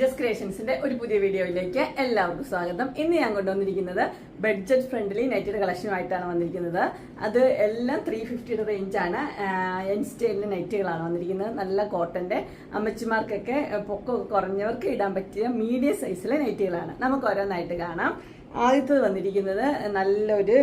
Just ക്രിയേഷൻസിന്റെ ഒരു പുതിയ വീഡിയോയിലേക്ക് എല്ലാവർക്കും സ്വാഗതം. ഇന്ന് ഞാൻ കൊണ്ടുവന്നിരിക്കുന്നത് ബഡ്ജറ്റ് ഫ്രണ്ട്ലി നൈറ്റഡ് കളക്ഷനുമായിട്ടാണ് വന്നിരിക്കുന്നത്. അത് എല്ലാം ത്രീ ഫിഫ്റ്റിയുടെ റേഞ്ചാണ് എൻ സ്റ്റൈലിന്റെ നൈറ്റുകളാണ് വന്നിരിക്കുന്നത്. നല്ല കോട്ടന്റെ അമ്മച്ചിമാർക്കൊക്കെ പൊക്കമൊക്കെ കുറഞ്ഞവർക്ക് ഇടാൻ പറ്റിയ മീഡിയം സൈസിലെ നൈറ്റുകളാണ്. നമുക്ക് ഓരോന്നായിട്ട് കാണാം. ആദ്യത്തത് വന്നിരിക്കുന്നത് നല്ലൊരു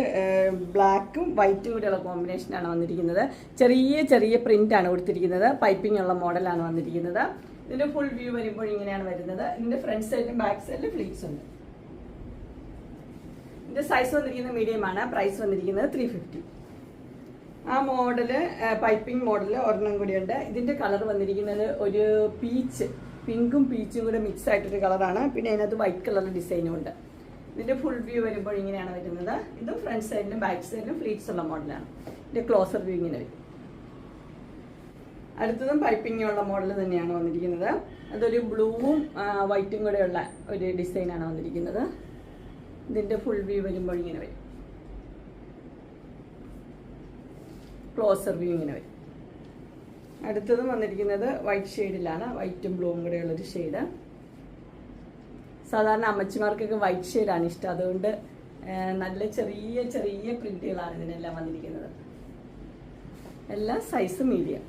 ബ്ലാക്കും വൈറ്റും കൂടെയുള്ള കോമ്പിനേഷനാണ് വന്നിരിക്കുന്നത്. ചെറിയ ചെറിയ പ്രിന്റ് ആണ് കൊടുത്തിരിക്കുന്നത്. പൈപ്പിംഗ് ഉള്ള മോഡലാണ് വന്നിരിക്കുന്നത്. ഇതിന്റെ ഫുൾ വ്യൂ വരുമ്പോൾ ഇങ്ങനെയാണ് വരുന്നത്. ഇതിന്റെ ഫ്രണ്ട് സൈഡിലും ബാക്ക് സൈഡിലും ഫ്ലീറ്റ്സ് ഉണ്ട്. ഇതിന്റെ സൈസ് വന്നിരിക്കുന്നത് മീഡിയം ആണ്. പ്രൈസ് വന്നിരിക്കുന്നത് ത്രീ ഫിഫ്റ്റി ആ മോഡൽ പൈപ്പിംഗ് മോഡൽ ഒരെണ്ണം കൂടിയുണ്ട്. ഇതിന്റെ കളർ വന്നിരിക്കുന്നത് ഒരു പീച്ച് പിങ്കും പീച്ചും കൂടെ മിക്സ് ആയിട്ടൊരു കളറാണ് പിന്നെ അതിനകത്ത് വൈറ്റ് കളർ ഡിസൈനും ഉണ്ട്. ഇതിന്റെ ഫുൾ വ്യൂ വരുമ്പോൾ ഇങ്ങനെയാണ് വരുന്നത്. ഇതും ഫ്രണ്ട് സൈഡിലും ബാക്ക് സൈഡിലും ഫ്ലീറ്റ്സ് ഉള്ള മോഡലാണ് ഇതിന്റെ ക്ലോസർ വ്യൂ ഇങ്ങനെ വരും. അടുത്തതും പൈപ്പിങ്ങുള്ള മോഡൽ തന്നെയാണ് വന്നിരിക്കുന്നത്. അതൊരു ബ്ലൂവും വൈറ്റും കൂടെയുള്ള ഒരു ഡിസൈനാണ് വന്നിരിക്കുന്നത്. ഇതിന്റെ ഫുൾ വ്യൂ വരുമ്പോൾ ഇങ്ങനെ വരും. ക്ലോസർ വ്യൂ ഇങ്ങനെ വരും. അടുത്തതും വന്നിരിക്കുന്നത് വൈറ്റ് ഷെയ്ഡിലാണ് വൈറ്റും ബ്ലൂവും കൂടെയുള്ളൊരു ഷെയ്ഡ് സാധാരണ അമ്മച്ചിമാർക്കൊക്കെ വൈറ്റ് ഷെയ്ഡാണ് ഇഷ്ടം. അതുകൊണ്ട് നല്ല ചെറിയ ചെറിയ പ്രിന്റുകളാണ് ഇതിനെല്ലാം വന്നിരിക്കുന്നത്. എല്ലാ സൈസും മീഡിയം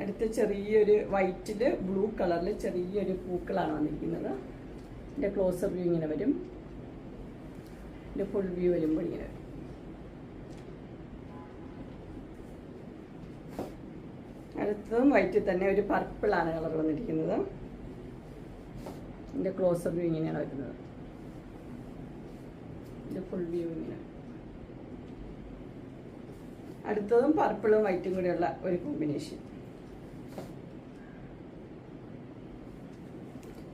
അടുത്ത ചെറിയൊരു വൈറ്റിൽ ബ്ലൂ കളറിൽ ചെറിയൊരു പൂക്കളാണ് വന്നിരിക്കുന്നത്. എന്റെ ക്ലോസർ വ്യൂ ഇങ്ങനെ വരും. എന്റെ ഫുൾ വ്യൂ വരുമ്പോൾ ഇങ്ങനെ വരും. അടുത്തതും വൈറ്റിൽ തന്നെ ഒരു പർപ്പിളാണ് കളർ വന്നിരിക്കുന്നത്. എന്റെ ക്ലോസർ വ്യൂ ഇങ്ങനെയാണ് വരുന്നത്. എന്റെ ഫുൾ വ്യൂ ഇങ്ങനെ അടുത്തതും പർപ്പിളും വൈറ്റും കൂടെയുള്ള ഒരു കോമ്പിനേഷൻ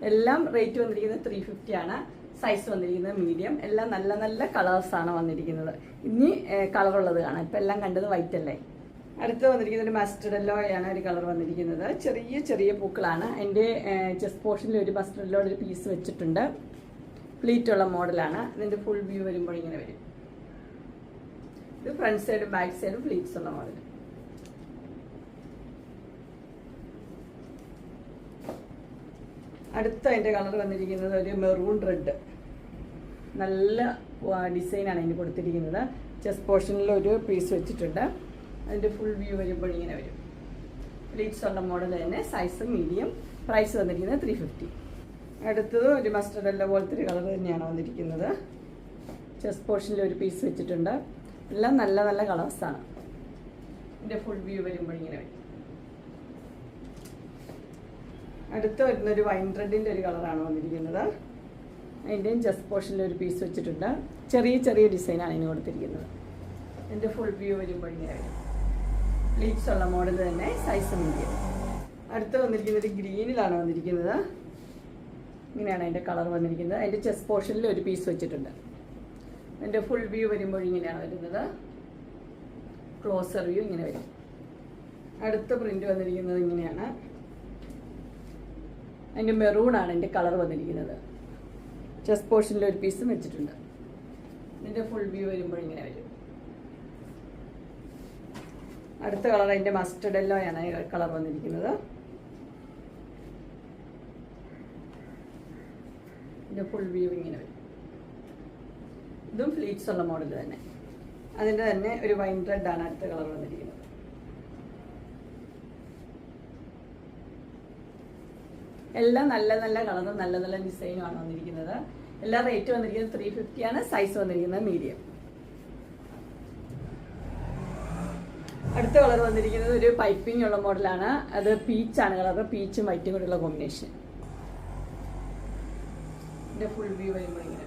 എല്ലാം റേറ്റ് വന്നിരിക്കുന്നത് ത്രീ ഫിഫ്റ്റി ആണ്. സൈസ് വന്നിരിക്കുന്നത് മീഡിയം എല്ലാം നല്ല നല്ല കളേഴ്സ് ആണ് വന്നിരിക്കുന്നത്. ഇനി കളറുള്ളത് കാണാം. ഇപ്പം എല്ലാം കണ്ടത് വൈറ്റ് അല്ലേ? അടുത്ത് വന്നിരിക്കുന്നത് ഒരു മസ്റ്റർഡ് എല്ലോയാണ് ഒരു കളർ വന്നിരിക്കുന്നത്. ചെറിയ ചെറിയ പൂക്കളാണ്. എന്റെ ചെസ്റ്റ് പോർഷനിൽ ഒരു മസ്റ്റർഡ് എല്ലോ ഒരു പീസ് വെച്ചിട്ടുണ്ട്. പ്ലീറ്റ് ഉള്ള മോഡലാണ് ഇതിന്റെ ഫുൾ വ്യൂ വരുമ്പോൾ ഇങ്ങനെ വരും. ഇത് ഫ്രണ്ട് സൈഡും ബാക്ക് സൈഡും പ്ലീറ്റ്സ് ഉള്ള മോഡൽ അടുത്ത അതിന്റെ കളർ വന്നിരിക്കുന്നത് ഒരു മെറൂൺ റെഡ് നല്ല ഡിസൈനാണ് അതിന് കൊടുത്തിരിക്കുന്നത്. ചെസ്റ്റ് പോർഷനിൽ ഒരു പീസ് വെച്ചിട്ടുണ്ട്. അതിന്റെ ഫുൾ വ്യൂ വരുമ്പോൾ ഇങ്ങനെ വരും. പ്ലീറ്റ്സ് ഉള്ള മോഡൽ തന്നെ സൈസ് മീഡിയം പ്രൈസ് വന്നിരിക്കുന്നത് ത്രീ ഫിഫ്റ്റി അടുത്തത് ഒരു മസ്റ്റർഡ് അല്ല പോലത്തെ ഒരു കളർ തന്നെയാണ് വന്നിരിക്കുന്നത്. ചെസ്റ്റ് പോർഷനിൽ ഒരു പീസ് വെച്ചിട്ടുണ്ട്. എല്ലാം നല്ല നല്ല കളേഴ്സാണ് ഇതിന്റെ ഫുൾ വ്യൂ വരുമ്പോൾ ഇങ്ങനെ വരും. അടുത്ത് വരുന്ന ഒരു വൈൻ റെഡിന്റെ ഒരു കളറാണ് വന്നിരിക്കുന്നത്. അതിന്റെയും ജസ്റ്റ് പോർഷനിൽ ഒരു പീസ് വെച്ചിട്ടുണ്ട്. ചെറിയ ചെറിയ ഡിസൈനാണ് ഇതിന് കൊടുത്തിരിക്കുന്നത്. എന്റെ ഫുൾ വ്യൂ വരുമ്പോൾ ഇങ്ങനെയായിരുന്നു പ്ലീറ്റ്സ് ഉള്ള മോഡൽ തന്നെ സൈസ് മീഡിയം അടുത്ത് വന്നിരിക്കുന്നത് ഗ്രീനിലാണ് വന്നിരിക്കുന്നത്. ഇങ്ങനെയാണ് അതിന്റെ കളർ വന്നിരിക്കുന്നത്. അതിന്റെ ചെസ്റ്റ് പോർഷനിൽ ഒരു പീസ് വെച്ചിട്ടുണ്ട്. എന്റെ ഫുൾ വ്യൂ വരുമ്പോൾ ഇങ്ങനെയാണ് വരുന്നത്. ക്ലോസർ വ്യൂ ഇങ്ങനെ വരും. അടുത്ത പ്രിന്റ് വന്നിരിക്കുന്നത് ഇങ്ങനെയാണ്. അതിന്റെ മെറൂണാണ് എന്റെ കളർ വന്നിരിക്കുന്നത്. ചെസ്റ്റ് പോർഷനിൽ ഒരു പീസും വെച്ചിട്ടുണ്ട്. ഇതിന്റെ ഫുൾ വ്യൂ വരുമ്പോൾ ഇങ്ങനെ വരും. അടുത്ത കളർ അതിന്റെ മസ്റ്റർഡ് കളർ വന്നിരിക്കുന്നത്. ഇതിന്റെ ഫുൾ വ്യൂ ഇങ്ങനെ വരും. ഇതും ഫ്ലീറ്റ്സ് ഉള്ള മോഡൽ തന്നെ. അതിന്റെ തന്നെ ഒരു വൈൻ റെഡ് ആണ് അടുത്ത കളർ വന്നിരിക്കുന്നത്. എല്ലാം നല്ല നല്ല കളറും നല്ല നല്ല ഡിസൈനും ആണ് വന്നിരിക്കുന്നത്. എല്ലാ റേറ്റ് വന്നിരിക്കുന്നത് ത്രീ ഫിഫ്റ്റി ആണ്. സൈസ് വന്നിരിക്കുന്നത് മീഡിയം അടുത്ത കളർ വന്നിരിക്കുന്നത് ഒരു പൈപ്പിംഗ് ഉള്ള മോഡലാണ് അത് പീച്ചാണ് കളർ പീച്ചും വൈറ്റും കൂടെയുള്ള കോമ്പിനേഷൻ ഫുൾ വ്യൂ വരുമ്പോൾ ഇങ്ങനെ.